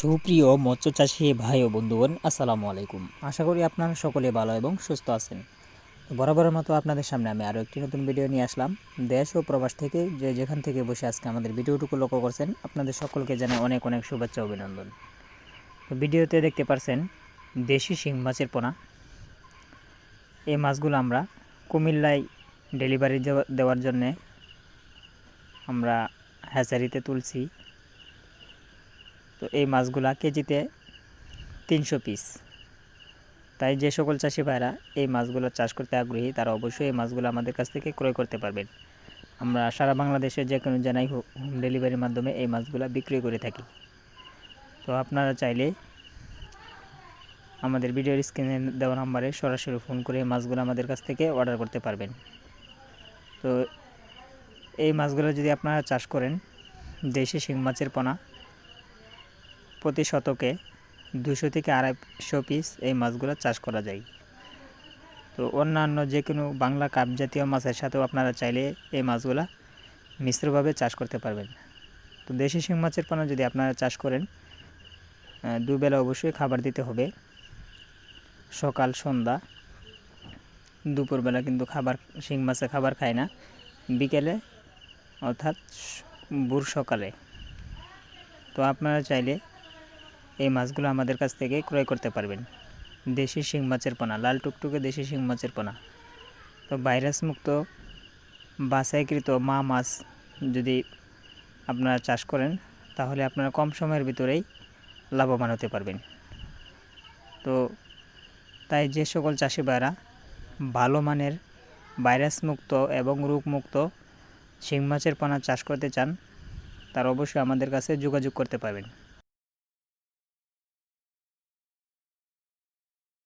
সুপ্রিয় মৎস্য চাষী ভাই ও বন্ধুগণ, আসসালামু আলাইকুম। আশা করি আপনারা সকলে ভালো এবং সুস্থ আছেন। বরাবরের মতো আপনাদের সামনে আমি আরও একটি নতুন ভিডিও নিয়ে আসলাম। দেশ ও প্রবাস থেকে যে যেখান থেকে বসে আজকে আমাদের ভিডিওটুকু লক্ষ্য করছেন, আপনাদের সকলকে জানাই অনেক অনেক শুভেচ্ছা অভিনন্দন। ভিডিওতে দেখতে পারছেন দেশি শিং মাছের পোনা। এই মাছগুলো আমরা কুমিল্লায় ডেলিভারি দেওয়া- দেওয়ার জন্যে আমরা হ্যাচারিতে তুলছি। তো এই মাছগুলা কেজিতে তিনশো পিস। তাই যে সকল চাষি ভাইরা এই মাছগুলো চাষ করতে আগ্রহী, তারা অবশ্যই এই মাছগুলো আমাদের কাছ থেকে ক্রয় করতে পারবেন। আমরা সারা বাংলাদেশে যে কোনো জানাই হোম ডেলিভারির মাধ্যমে এই মাছগুলো বিক্রি করে থাকি। তো আপনারা চাইলে আমাদের ভিডিওর স্ক্রিনে দেওয়া নাম্বারে সরাসরি ফোন করে মাছগুলো আমাদের কাছ থেকে অর্ডার করতে পারবেন। তো এই মাছগুলো যদি আপনারা চাষ করেন, দেশি শিং মাছের পোনা প্রতি শতকে দুশো থেকে আড়াইশো পিস এই মাছগুলো চাষ করা যায়। তো অন্যান্য যে কোনো বাংলা কাপ জাতীয় মাছের সাথেও আপনারা চাইলে এই মাছগুলা মিশ্রভাবে চাষ করতে পারবেন। তো দেশি শিং মাছের পোনা যদি আপনারা চাষ করেন দুবেলা অবশ্যই খাবার দিতে হবে। সকাল, সন্ধ্যা, দুপুরবেলা কিন্তু খাবার, শিং মাছে খাবার খায় না। বিকেলে অর্থাৎ ভোর সকালে। তো আপনারা চাইলে এই মাছগুলো আমাদের কাছ থেকে ক্রয় করতে পারবেন। দেশি শিং মাছের পোনা, লাল টুকটুকে দেশি শিং মাছের পোনা। তো ভাইরাস মুক্ত বাছাইকৃত মা মাছ যদি আপনারা চাষ করেন, তাহলে আপনারা কম সময়ের ভিতরেই লাভবান হতে পারবেন। তো তাই যে সকল চাষি ভাইরা ভালো মানের ভাইরাস মুক্ত এবং রোগমুক্ত শিং মাছের পোনা চাষ করতে চান, তারা অবশ্যই আমাদের কাছে যোগাযোগ করতে পারবেন।